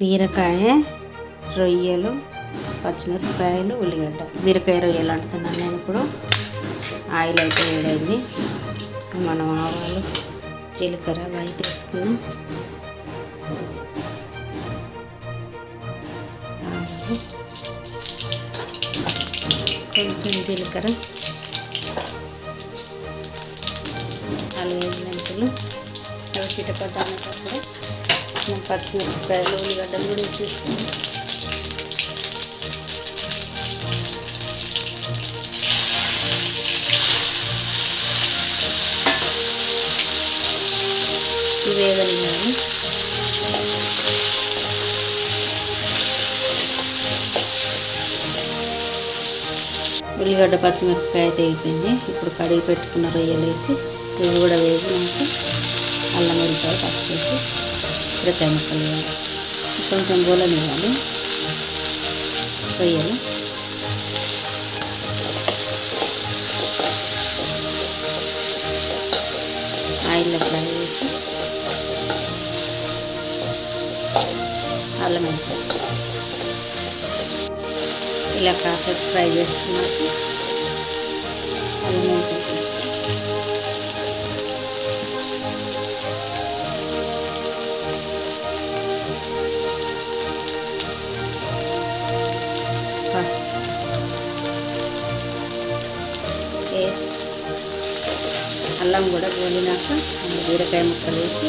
బీరకాయ రొయ్యలు పచ్చిమిరపకాయలు ఉల్లిగడ్డ. బీరకాయ రొయ్యలు అంటున్నాను నేను ఇప్పుడు. ఆయిల్ అయితే వేడైంది. మనం ఆవాలు జీలకర్ర అవి తీసుకుని కొంచెం జీలకర్ర నాలుగైదు మెంతులు అవి చిటపడ్డానప్పుడు వేసుకున్నాం పచ్చిమిరపకాయలు ఉల్లిగడ్డలు కూడా వేసేసుకున్నాం వేగలిగాను ఉల్లిగడ్డ పచ్చిమిరపకాయ అయితే అయిపోయింది. ఇప్పుడు కడిగి పెట్టుకున్న రొయ్యలు వేసి ఇవి కూడా మనకి అల్లం వెల్లిపాయ పచ్చి వేసి మిరపకాయ ముక్కలు వేయాలి కొంచెం గోలనివ్వాలి రొయ్యలు ఆయిల్లో ఫ్రై చేసి అల్లం వెల్లిపాయ ఇలా కాసేపు ఫ్రై చేసుకున్నాక పసుపు వేసి అల్లం కూడా పోలినాక అందులో బీరకాయ ముక్కలు వేసి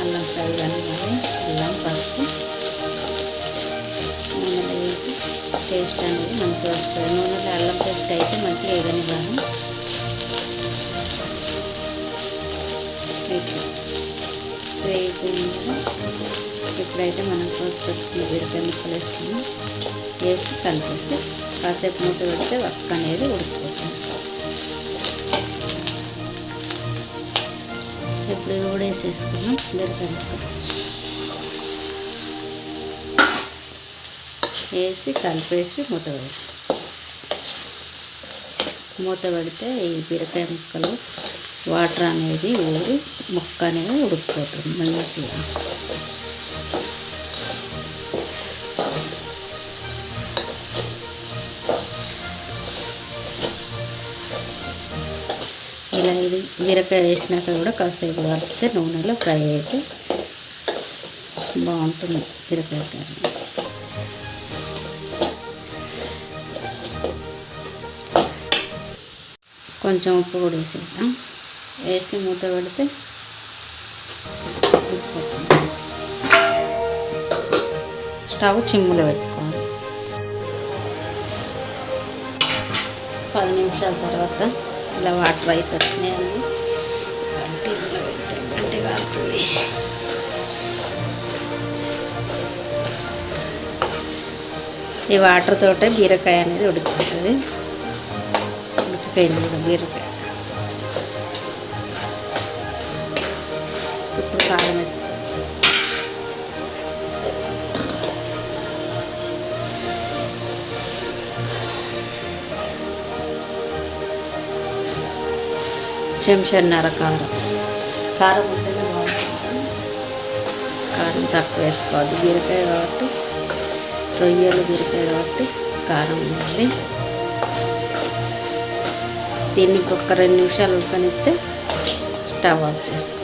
అల్లం ఫ్రై కానీ అల్లం పసుపు నూనెలో వేసి టేస్ట్ అనేది మంచిగా వస్తుంది నూనెలో అల్లం పేస్ట్ అయితే మంచిగా వేగనివ్వాలి ఇట్లా వేసి వేసి ఇప్పుడైతే మనం కోసుకొచ్చిన బీరకాయ ముక్కలు వేసుకుని వేసి కలిపేస్తే కాసేపు మూత పెడితే వక్క అనేది ఉడికిపోతుంది ఇప్పుడు ఇవి కూడా వేసేసుకున్నాం బీరకాయ ముక్కలు. వేసి కలిపేసి మూత పెడతాం. మూత పెడితే ఈ బీరకాయ ముక్కలు వాటర్ అనేది ఊరి ముక్క అనేది ఉడికిపోతుంది మంచిగా. ఇలా ఇది జీరకాయ వేసినాక కూడా కాసేపు కలిపితే నూనెలో ఫ్రై అయితే బాగుంటుంది బీరకాయ కర్రీ కొంచెం ఉప్పు కూడా వేసేద్దాం. వేసి మూత పెడితే స్టవ్ చిమ్ములో పెట్టుకోవాలి. పది నిమిషాల తర్వాత ఇలా వాటర్ అయితే వచ్చినాయండి అంటే ఇందులో పెట్టామంటే కాలుతుంది ఈ వాటర్ తోటే బీరకాయ అనేది ఉడికిపోతుంది ఉడికిపోయింది కూడా బీరకాయ. ఇప్పుడు కారం వేసుకోవాలి చెంచాన్నర కారం కారం ఉంటేనే బాగుంటుంది. కారం తక్కువ వేసుకోవద్దు బీరకాయ కాబట్టి రొయ్యలు బీరకాయ కాబట్టి కారం ఉండాలి. దీన్ని ఒక రెండు నిమిషాలు ఉడకనిస్తే స్టవ్ ఆఫ్ చేసుకో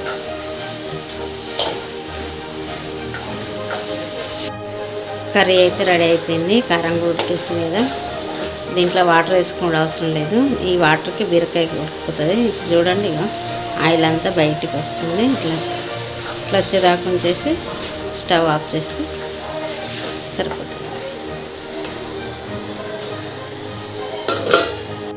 కర్రీ అయితే రెడీ అయిపోయింది. కారం కూడా మీద కదా. దీంట్లో వాటర్ వేసుకోవడం అవసరం లేదు. ఈ వాటర్కి బీరకాయ ఉడికిపోతుంది ఇప్పుడు చూడండి ఇక ఆయిల్ అంతా బయటికి వస్తుంది. ఇట్లా ఇట్లా వచ్చేదాకా చేసి స్టవ్ ఆఫ్ చేస్తే సరిపోతుంది.